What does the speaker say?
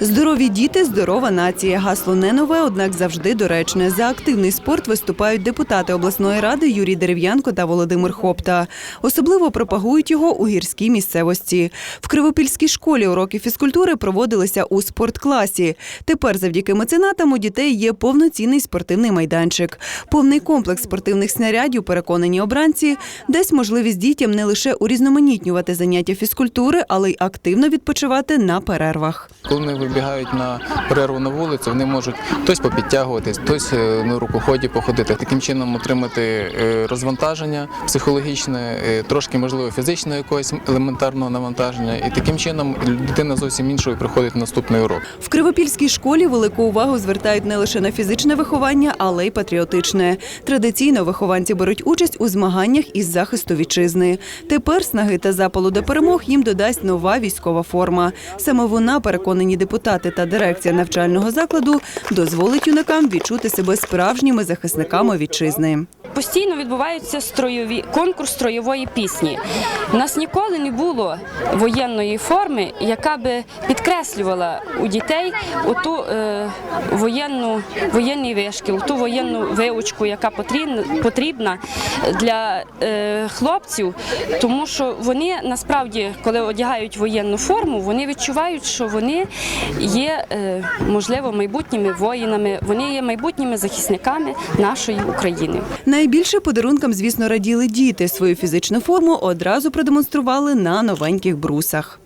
Здорові діти, здорова нація. Гасло не нове, однак завжди доречне. За активний спорт виступають депутати обласної ради Юрій Дерев'янко та Володимир Хопта. Особливо пропагують його у гірській місцевості. В Кривопільській школі уроки фізкультури проводилися у спорткласі. Тепер, завдяки меценатам, у дітей є повноцінний спортивний майданчик. Повний комплекс спортивних снарядів, переконані обранці, дасть можливість дітям не лише урізноманітнювати заняття фізкультури, але й активно відпочивати на перервах. Коли вибігають на перерву на вулицю, вони можуть хтось попідтягуватись, хтось е, на рукоході походити. Таким чином отримати е, розвантаження психологічне, е, трошки можливо фізичне якогось елементарного навантаження. І таким чином дитина зовсім іншою приходить на наступний урок. В Кривопільській школі велику увагу звертають не лише на фізичне виховання, але й патріотичне. Традиційно вихованці беруть участь у змаганнях із захисту вітчизни. Тепер снаги та запалу до перемог їм додасть нова військова форма. Саме вона, переконані депутати та дирекція навчального закладу, дозволить юнакам відчути себе справжніми захисниками вітчизни. Постійно відбуваються строєві конкурс строєвої пісні. У нас ніколи не було воєнної форми, яка би підкреслювала у дітей оту е, воєнну воєнний вишкіл, ту воєнну виучку, яка потрібна, потрібна для е, хлопців, тому що вони насправді, коли одягають воєнну форму, вони відчувають, що вони є е, можливо майбутніми воїнами, вони є майбутніми захисниками нашої України. Найбільше подарункам, звісно, раділи діти. Свою фізичну форму одразу продемонстрували на новеньких брусах.